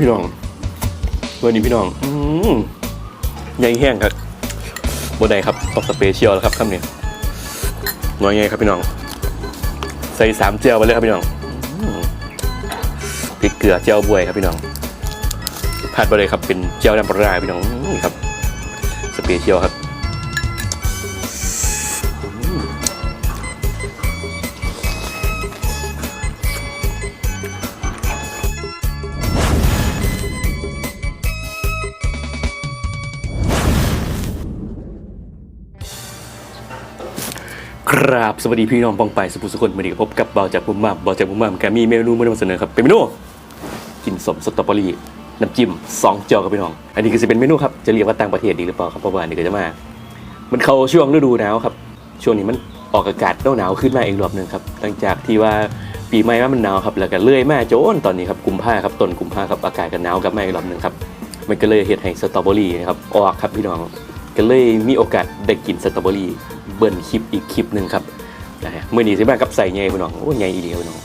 พี่น้องวันนี้พี่น้องอืมใหญ่แห้งครับบนใดครับต้องสเปเชียลแล้วครับคำนี้น้อยไงครับพี่น้อง ใส่สามเจียวไปเลยครับพี่น้องอพริกเกลือเจียวบวยครับพี่น้องผัดไปเลยครับเป็นเจียวน้ำปลาร้าพี่น้องนี่ครับ สเปเชียลครับ รับสวัสดีพี่น้องปองไปสุภุสุคนวันนี้พบกับเบาจากบุมมาเบาจากบุมมามแกมีเมนูมานำเสนอครับเป็นเมนูกินสมสตรอเบอรี่น้ำจิ้มสองเจียวครับพี่น้อง อันนี้ก็จะเป็นเมนูครับจะเรียกว่าต่างประเทศดีหรือเปล่าครับเพราะว่าอันนี้ก็จะมา มันเข้าช่วงฤดูหนาวครับช่วงนี้มันออกอากาศหนาวขึ้นมาอีกรอบหนึ่งครับหลังจากที่ว่าปีใหม่ว่ามันหนาวครับแล้วก็เลื่อยมาโจนตอนนี้ครับกุมภาครับต้นกุมภาครับอากาศก็หนาวกับมาอีกรอบหนึ่งครับมันก็เลยเฮ็ดให้สตรอเบอรี่นะครับออกครับพี่น้องก็เลยมีโอกาสได้กินสตรอเบอรี่ เบิ้ลคลิปอีกคลิปหนึ่งครับนะฮะมื่อนีสิมากับใส่ใหญ่พี่น้องโอ้ใหญ่อีเดียวพี่น้อง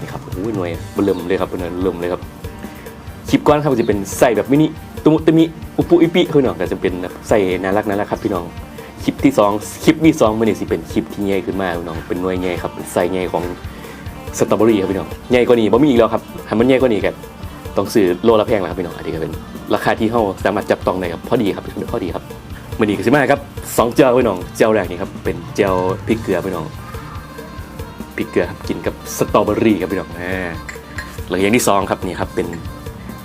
นี่ครับโอ้ยหน่วยเบิ่มเลยครับเบิ่มเริ่มเลยครับคลิปก้อนครับจะเป็นใส่แบบมินิตุมุตมิอุปุอิปิพี่น้องก็จะเป็นแบบใส่น่ารักน่ารักครับพี่น้องคลิปที่สองคลิปที่สองมื่อนีสิเป็นคลิปที่ใหญ่ขึ้นมาพี่น้องเป็นหน่วยใหญ่ครับเป็นใส่ใหญ่ของสตรอเบอรี่ครับพี่น้องใหญ่กว่านี้บ่มีอีกแล้วครับถ้ามันใหญ่กว่านี้กันต้องซื้อโลละแพงแล้วครับพี่น้องอันนี้ก็เป็นราคาที่เฮาสามารถจับต้องได้ครับพอดีครับพอดีครับ มื่อนี้ก็สิมาครับสองเจ้าพี่น้องเจ้าแรกนี่ครับเป็นเจ้าพริกเกลือพี่น้องพริกเกลือครับกินกับสตรอเบอรี่ครับพี่น้องอ่าแล้วอย่างที่สองครับนี่ครับเป็น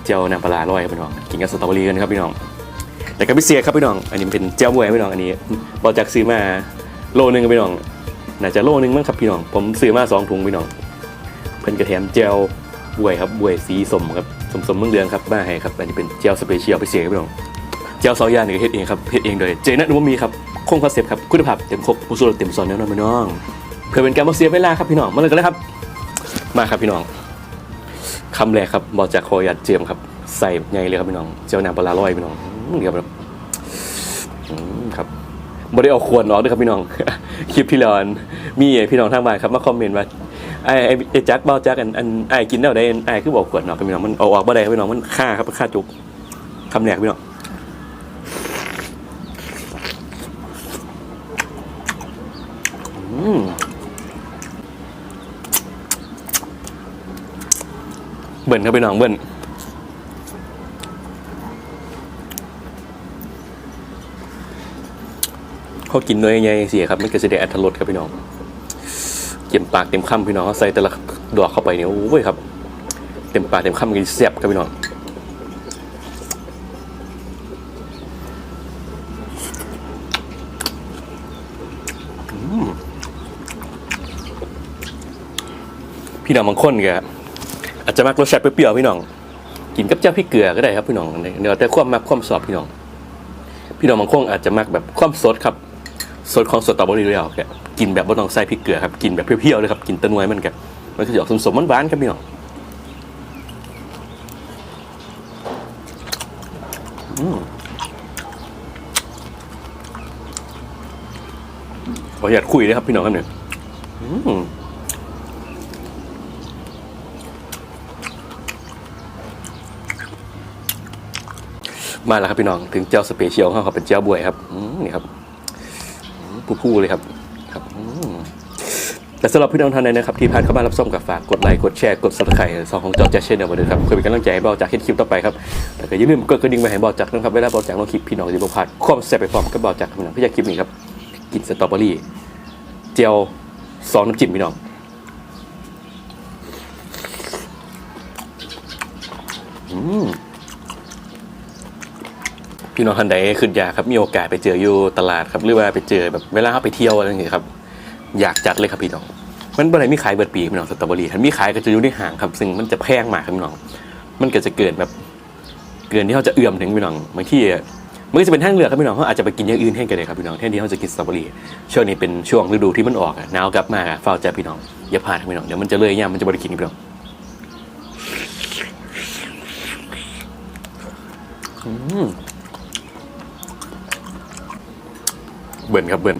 เจ้าน้ำปลาร้าลอยครับพี่น้องกินกับสตรอเบอรี่กันครับพี่น้องแต่กับพิเศษครับพี่น้อง อันนี้เป็นเจ้าบวยพี่น้องอันนี้บอจากซื้อมาโลนึงครับพี่น้องน่าจะโลนึงมั้งครับพี่น้อง ผมซื้อมาสองถุงพี่น้องเพิ่นกระแถมเจ้าบวยครับบวยสีสมครับสมสมเมืองเดืองครับมาให้ครับอันนี้เป็นเจ้าสเปเชียลพิเศษครับพี่น้อง เจ้าซอยาเนี่ยก็เฮ็ดเองครับเฮ็ดเองโดยเจนัทนุมมีครับคงคอนเซ็ปต์ครับคุณภาพเต็มครบผู้สูรเต็มซอนแน่นอนพี่น้องเพื่อเป็นการบ่เสียเวลาครับพี่น้องมาเลยกันเลยครับ มาครับพี่น้องคำแรกครับบอกจากคอยัดเจียมครับ ใส่ใหญ่เลยครับพี่น้องเจ้าน้ำปลาลอยพี่น้องเดี๋ยวครับครับบ่ได้เอาควรออกด้วยครับพี่น้องคลิปที่แล้วอันมีพี่น้องทางบ้านครับมาคอมเมนต์ว่าไอ้ไอ้ไอ้จักเบาแจักอันอันไอ้กินแล้วได้ไอ้คือบอกขวดเนาะครับพี่น้องมันเอาออกบ่ได้ครับพี่น้องมันค่าครับค่าจุกคำแรกพี่น้อง อืม เบิ่นครับพี่น้องเบิ่นเขากินเนื้อใหญ่เสียครับมันก็จะได้อัตรสครับพี่น้องเต็มปากเต็มคำพี่น้องใส่แต่ละดอกเข้าไปเนี่ยโอ้ยครับ เต็มปากเต็มคำกินแซ่บครับพี่น้อง พี่น้องบางคนก็อาจจะมักรสชาติเปรี้ยวๆพี่น้อง กินกับเจ้าพริกเกลือก็ได้ครับพี่น้องเดี๋ยวแต่ความมักความสอบพี่น้อง พี่น้องบางคนอาจจะมักแบบความสดครับสดของสดตรอเบอรี่แล้วแกกินแบบไม่ต้องใส่พริกเกลือครับกินแบบเปรี้ยวๆเลยครับกินตะนวยมันแกมันก็จะออกสมๆหวานๆครับพี่น้องอืมขออยากคุยเลยครับพี่น้องครับเนี่ย มาแล้วครับพี่น้องถึงเจ้าสเปเชียลของเขาเป็นเจ้าบวยครับนี่ครับผู้ๆเลยครับครับแต่สำหรับพี่น้องท่านใดนะครับที่ผ่านเข้ามารับชมกับฝากกดไลค์กดแชร์กดซับสไครต์สองของจอแจ็คเช่นเดียวกันเลยครับเพื่อเป็นกำลังใจให้เบาจากคลิปต่อไปครับแล้วก็อย่าลืมกดกระดิ่งไปให้เบาจากนะครับเวลาเบาจากลงคลิปพี่น้องจะบ่พลาดความแซ่บไปพร้อมกับเบาจากพี่น้องพี่อยากคลิปนี้ครับกินสตรอเบอรี่เจียวซองน้ำจิ้มพี่น้องอืม พี่น้องท่านใดขึ้นอยากครับมีโอกาสไปเจออยู่ตลาดครับหรือว่าไปเจอแบบเวลาเขาไปเที่ยวอะไรอย่างเงี้ยครับอยากจัดเลยครับพี่น้อง มันบ่ได้มีขายเบิดปีพี่น้องสตรอเบอรี่ถ้ามีขายก็จะอยู่ในห้างครับซึ่งมันจะแพงมากครับพี่น้อง มันก็จะเกินแบบเกินที่เขาจะเอื้อมถึงพี่น้องบางที่มันก็จะเป็นทางเลือกครับพี่น้องเขาอาจจะไปกินอย่างอื่นแทนกันเลยครับพี่น้องแทนที่เขาจะกินสตรอเบอรี่ช่วงนี้เป็นช่วงฤดูที่มันออกหนาวกลับมาเฝ้าใจพี่น้องอย่าพลาดพี่น้องเดี๋ยวมันจะเลยยามมันจะบริกินพี่น้องอืม เบิ่นครับเบิ่น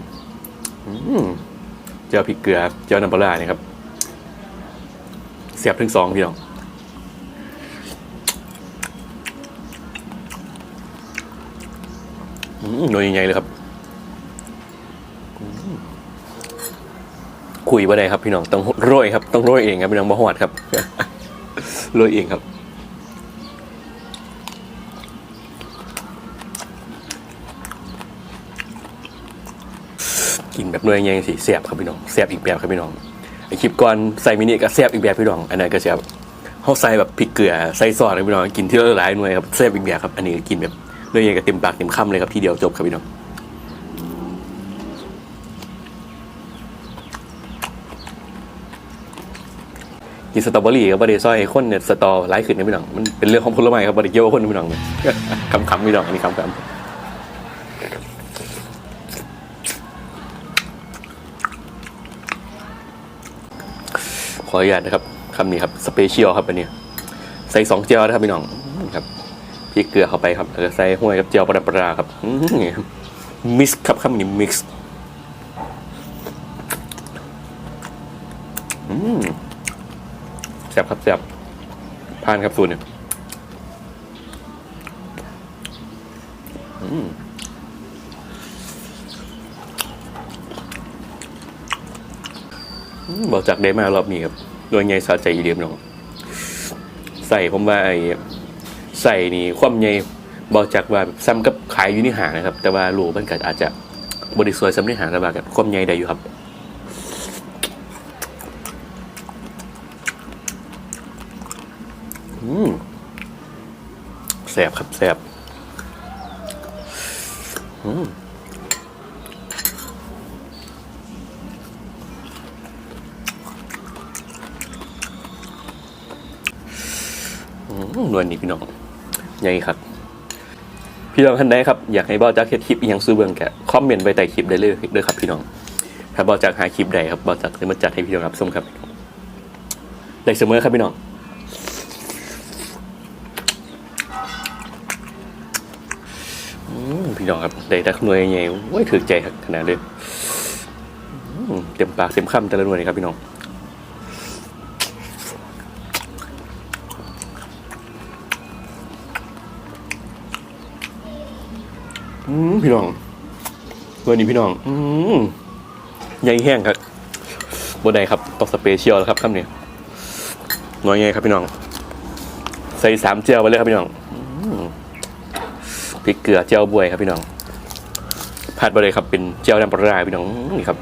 เจ้าพริกเกลือเจ้าน้ำปลาเนี่ยครับเสียบถึงสองพี่น้องหน่วยใหญ่เลยครับ คุยว่าไดครับพี่น้องต้องโรยครับ ต้องโรยเองครับพี่น้องบ่หอดครับโรยเองครับ หน่วยใหญ่สิแซ่บครับพี่น้องแซ่บอีกแบบครับพี่น้องไอคลิปก่อนใส่มินิก็แซ่บอีกแบบพี่น้องอันนั้นก็แซ่บเขาใส่แบบพริกเกลือใส่ซอสครับพี่น้องกินที่ละหลายหน่วยครับแซ่บอีกแบบครับอันนี้ก็กินแบบหน่วยใหญ่ก็เต็มปากเต็มคำเลยครับทีเดียวจบครับพี่น้องกินสตรอเบอรี่กับบะเดซอยคนเนี่ยสตอไร้ขึ้นนะพี่น้องมันเป็นเรื่องของผลไม้ครับบะเดเกี่ยวกับคนนะพี่น้องคำคำๆพี่น้องอันนี้คำค ขออนุญาตนะครับคำนี้ครับสเปเชียลครับอันนี้ใส่สองเจียวนะครับพี่น้องครับพริกเกลือเข้าไปครับแล้วก็ใส่ห้วยกับเจียวปลาปลาครับมิกซ์ครับคำนี้มิกซ์แซ่บครับแซ่บผ่านครับสูตรเนี่ยมอืม บอกจากได้มารอบนี้ครับโดยไงสาใจอีเดียมเนาะใส่ผมว่าไอ้ใส่นี่ความใหญ่บอกจากว่าซ้ำกับขายอยู่ในหางนะครับ แต่ว่ารูมันก็อาจจะบริสวยซ้ำในหางแต่ว่ากับความใหญ่ได้อยู่ครับอืมแสบครับแสบอืม นวลนี่พี่น้องใหญ่ครับ พี่น้องท่านใดครับอยากให้บอจักเฮ็ดคลิปอีหยังซื้อเบิ่งแกคอมเมนต์ไว้ใต้คลิปได้เลยเด้อครับพี่น้อง ถ้าบอจักหาคลิปใดครับบอจักจะมาจัดให้พี่น้องรับชมครับได้เสมอครับพี่น้องพี่น้องครับได้แต่หน่วยใหญ่ๆโอ้ยถือใจขนาดเลยเต็มปากเต็มคำแต่ละหน่วยเลยครับพี่น้อง อืมพี่น้องหน่วยนี้พี่น้อง อืมใหญ่แห้งครับบนใดครับต้องสเปเชียลแล้วครับคำนี้น่วยใหญ่ครับพี่น้อง ใส่สามเจียวไปเลยครับพี่น้องพริกเกลือเจียวบวยครับพี่น้องผัดไปเลยครับเป็นเจียวน้ำปลาร้าพี่น้องนี่ครับ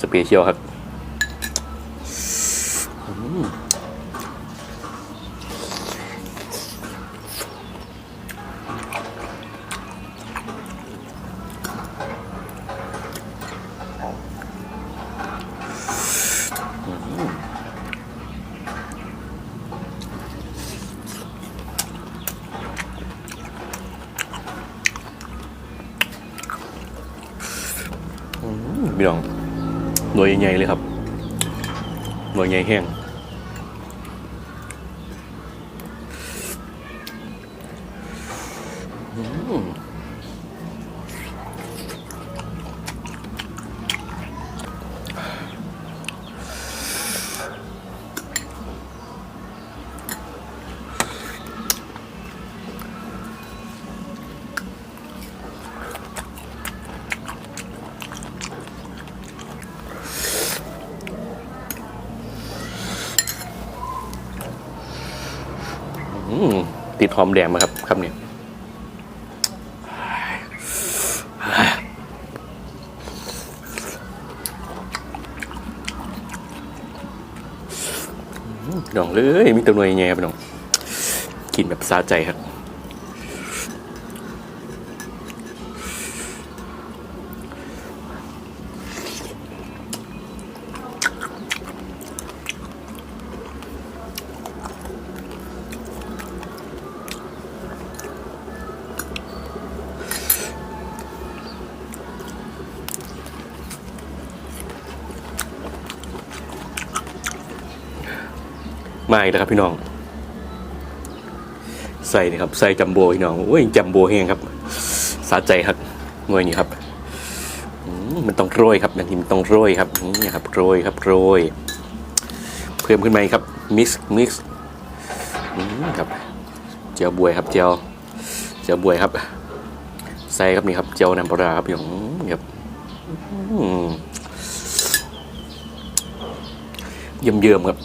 สเปเชียลครับ พี่น้องหน่วยใหญ่ๆเลยครับหน่วยใหญ่แห้ง หอมแดงมาครับคำนี้อืมพี่น้องเลยมีตัวหน่วยแง่ไปน้องกินแบบซาใจครับ มาอีกแล้วครับพี่น้อง ใส่นี่ครับ ใส่จัมโบ้พี่น้องโอ้ยจัมโบ้แห้งครับ สาใจครับหน่วยนี้ครับมันต้องโรยครับอย่างที่มันต้องโรยครับนี่ครับโรยครับโรยเพิ่มขึ้นมาครับมิกซ์มิกซ์ครับเจียวบวยครับเจียวเจียวบวยครับ ใส่ครับนี่ครับเจียวน้ำปลาครับพี่น้องนี่ครับเยิ่มเยิ่มๆครับ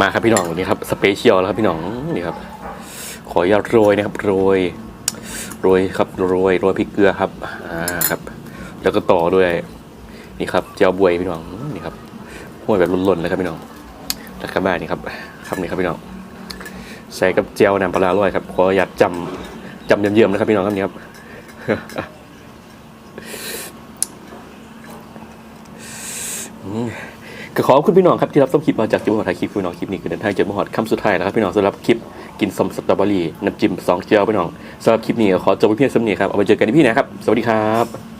มาครับพี่น้องนี่ครับสเปเชียลแล้วครับพี่น้องนี่ครับ ขออนุญาตโรยนะครับโรย โรยครับโรยโรยพริกเกลือครับอ่าครับ แล้วก็ต่อด้วยนี่ครับเจียวบวยพี่น้องนี่ครับห้วยแบบล้นๆเลยครับพี่น้องแล้วก็มานี่ครับครับนี่ครับพี่น้องใส่กับเจียวน้ำปลาร้อยครับขออนุญาจำจำเยี่ยมๆนะครับพี่น้องครับนี่ครับ ก็ขอบคุณพี่น้องครับที่รับชมคลิปมาจากจิมมอถ่ายคลิปพี่น้องคลิปนี้คือเดินทางจนมหอดคำสุดท้ายนะครับพี่น้องสำหรับคลิปกินสมสตรอเบอรี่น้ำจิ้มสองเจียวพี่น้องสำหรับคลิปนี้ขอจบไปเพียงสำเนียครับเอาไปเจอกันที่พี่นะครับ สวัสดีครับ